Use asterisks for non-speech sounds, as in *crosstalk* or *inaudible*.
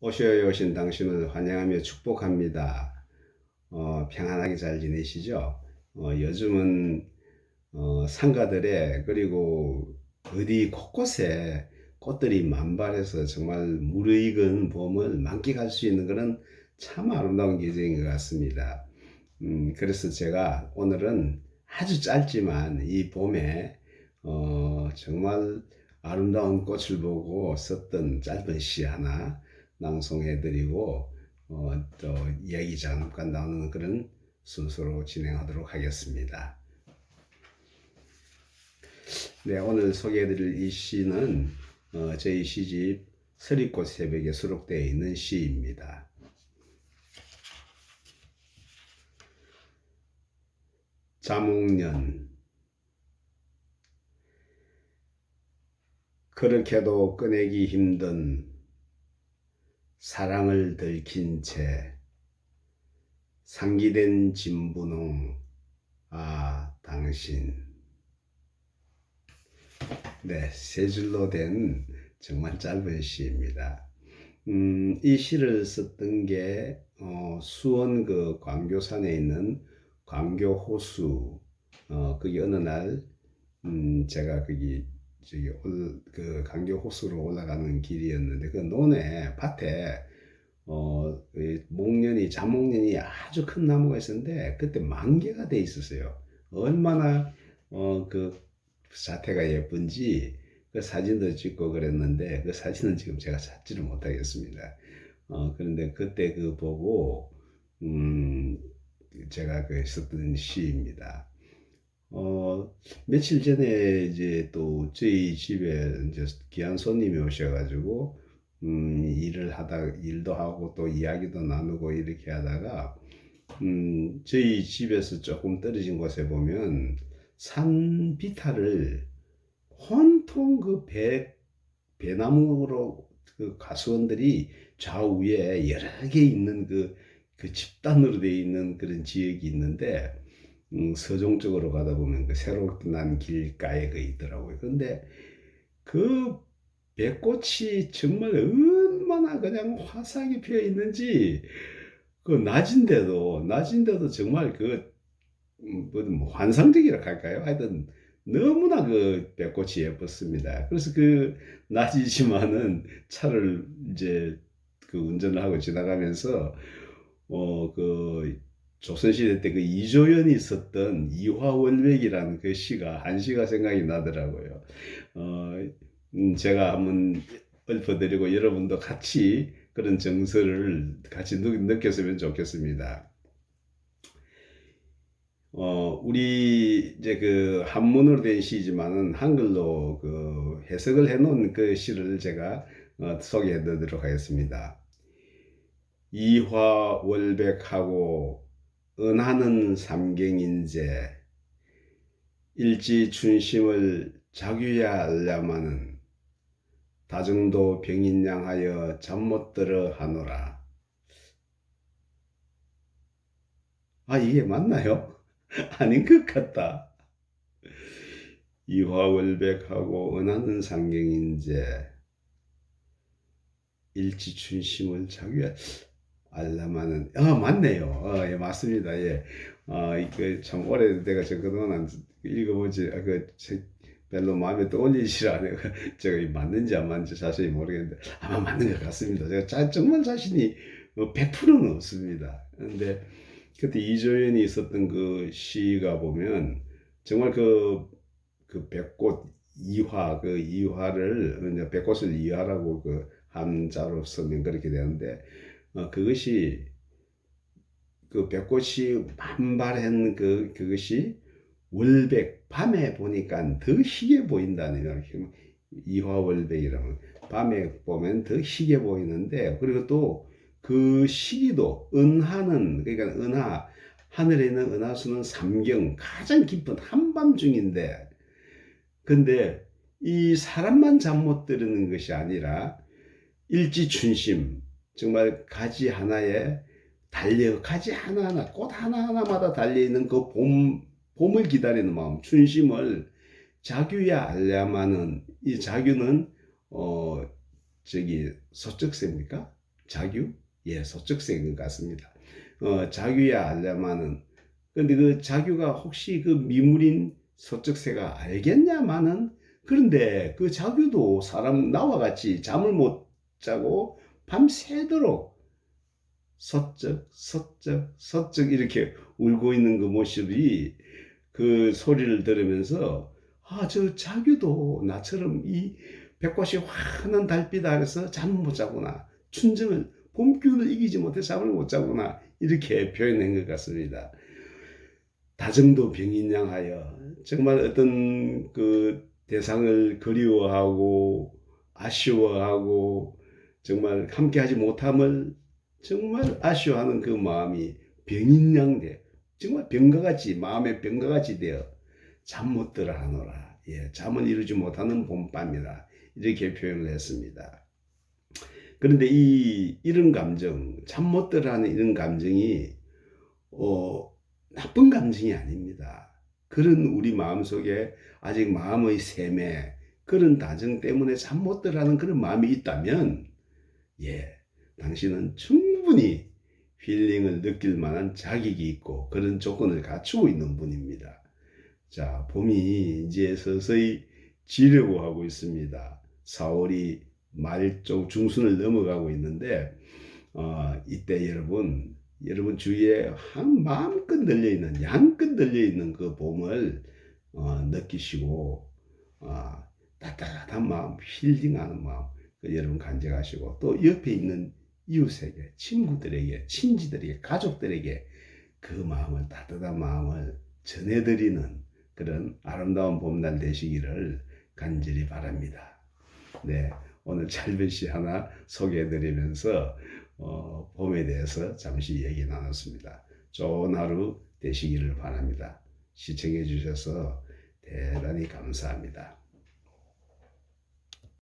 오셔요 오신 당신을 환영하며 축복합니다. 어, 평안하게 잘 지내시죠? 어, 요즘은 어, 상가들에 그리고 어디 곳곳에 꽃들이 만발해서 정말 무르익은 봄을 만끽할 수 있는 그런 참 아름다운 계절인 것 같습니다. 음, 그래서 제가 오늘은 아주 짧지만 이 봄에 어, 정말 아름다운 꽃을 보고 썼던 짧은 시 하나 낭송해드리고 어, 또 이야기 잠깐 나누는 그런 순서로 진행하도록 하겠습니다. 네, 오늘 소개해드릴 이 시는 어, 저희 시집 서리꽃 새벽에 수록되어 있는 시입니다. 자몽년 그렇게도 꺼내기 힘든 사랑을 들킨 채 상기된 진분홍 아 당신 네, 세 줄로 된 정말 짧은 시입니다. 음, 이 시를 썼던 게 어, 수원 그 광교산에 있는 광교 호수 어, 거기 어느 날 음, 제가 거기 저기 올, 그 강교 호수로 올라가는 길이었는데 그 논에 밭에 어, 그 목련이 자목련이 아주 큰 나무가 있었는데 그때 만개가 돼 있었어요. 얼마나 어, 그 자태가 예쁜지 그 사진도 찍고 그랬는데 그 사진은 지금 제가 찾지를 못하겠습니다. 어, 그런데 그때 그 보고 음, 제가 그 썼던 시입니다. 어, 며칠 전에 이제 또 저희 집에 이제 귀한 손님이 오셔가지고, 음, 일을 하다, 일도 하고 또 이야기도 나누고 이렇게 하다가, 음, 저희 집에서 조금 떨어진 곳에 보면 산 비탈을 온통 그 배, 배나무로 그 가수원들이 좌우에 여러 개 있는 그, 그 집단으로 되어 있는 그런 지역이 있는데, 음, 서종 쪽으로 가다 보면 그 새로 난 길가에 그 있더라고요. 근데 그 배꽃이 정말 얼마나 그냥 화사하게 피어 있는지 그 낮인데도 낮인데도 정말 그 음, 뭐, 뭐 환상적이라 할까요? 하여튼 너무나 그 배꽃이 예뻤습니다. 그래서 그 낮이지만은 차를 이제 그 운전을 하고 지나가면서 어그 조선시대 때 그 이조연이 있었던 이화월백이라는 그 시가 한 시가 생각이 나더라고요. 어, 음, 제가 한번 읊어드리고 여러분도 같이 그런 정서를 같이 느, 느꼈으면 좋겠습니다. 어, 우리 이제 그 한문으로 된 시지만은 한글로 그 해석을 해놓은 그 시를 제가 어, 소개해 드리도록 하겠습니다. 이화월백하고 은하는 삼경인제 일지 춘심을 자규야 알려마는 다정도 병인양하여 잠 못 들어 하노라. 아 이게 맞나요? *laughs* 아닌 것 같다. 이화월백하고 은하는 상경인제 일지춘심을 자규야 알라마는 아 맞네요. 어, 예 맞습니다. 예. 어, 이거 참 오래 내가 저 그동안 읽어보지 아, 그책 별로 마음에 떠올리질 않아요. *laughs* 제가 맞는지 안 맞는지 자세히 모르겠는데 아마 맞는 것 같습니다. 제가 자, 정말 자신이 100%는 뭐 없습니다. 근데 그때 이조연이 있었던 그 시가 보면 정말 그, 그 백꽃 이화, 그 이화를, 백꽃을 이화라고 그 한자로 쓰면 그렇게 되는데, 어, 그것이 그 벚꽃이 만발한 그 그것이 월백 밤에 보니까 더 희게 보인다는 이렇게 이화월백이라면 밤에 보면 더 희게 보이는데 그리고 또 그 시기도 은하는 그러니까 은하 하늘에 있는 은하수는 삼경 가장 깊은 한밤중인데 근데 이 사람만 잠 못 들는 것이 아니라 일지춘심 정말 가지 하나에 달려 가지 하나하나 꽃 하나하나마다 달려 있는 그 봄 봄을 기다리는 마음 춘심을 자규야 알야마는 이 자규는 어 저기 소쩍새입니까? 자규? 예, 소쩍새인 것 같습니다. 어, 자규야 알려마는 근데 그 자규가 혹시 그 미물인 소쩍새가 알겠냐마는 그런데 그 자규도 사람 나와 같이 잠을 못 자고 밤새도록 서쩍 서쩍 서쩍 이렇게 울고 있는 그 모습이 그 소리를 들으면서 아 저 자규도 나처럼 이 백꽃이 환한 달빛 아래서 잠을 못 자구나 춘정을 봄 기운을 이기지 못해 잠을 못 자구나 이렇게 표현한 것 같습니다. 다정도 병인양하여 정말 어떤 그 대상을 그리워하고 아쉬워하고 정말 함께하지 못함을 정말 아쉬워하는 그 마음이 병인양돼 정말 병과 같이 마음의 병과 같이 되어 잠 못 들어 하노라 예 잠을 이루지 못하는 봄밤이라 이렇게 표현을 했습니다. 그런데 이 이런 감정 잠 못 들어 하는 이런 감정이 어 나쁜 감정이 아닙니다. 그런 우리 마음 속에 아직 마음의 샘에 그런 다정 때문에 잠 못 들어 하는 그런 마음이 있다면 예, 당신은 충분히 힐링을 느낄 만한 자격이 있고 그런 조건을 갖추고 있는 분입니다. 자, 봄이 이제 서서히 지려고 하고 있습니다. 4월이 말쪽 중순을 넘어가고 있는데 어, 이때 여러분 여러분 주위에 한 마음껏 들려 있는 양껏 들려 있는 그 봄을 어, 느끼시고 어, 따뜻한 마음, 힐링하는 마음 그 여러분 간직하시고 또 옆에 있는 이웃에게, 친구들에게, 친지들에게, 가족들에게 그 마음을 따뜻한 마음을 전해드리는 그런 아름다운 봄날 되시기를 간절히 바랍니다. 네, 오늘 짧은 시 하나 소개해드리면서 어, 봄에 대해서 잠시 얘기 나눴습니다. 좋은 하루 되시기를 바랍니다. 시청해 주셔서 대단히 감사합니다.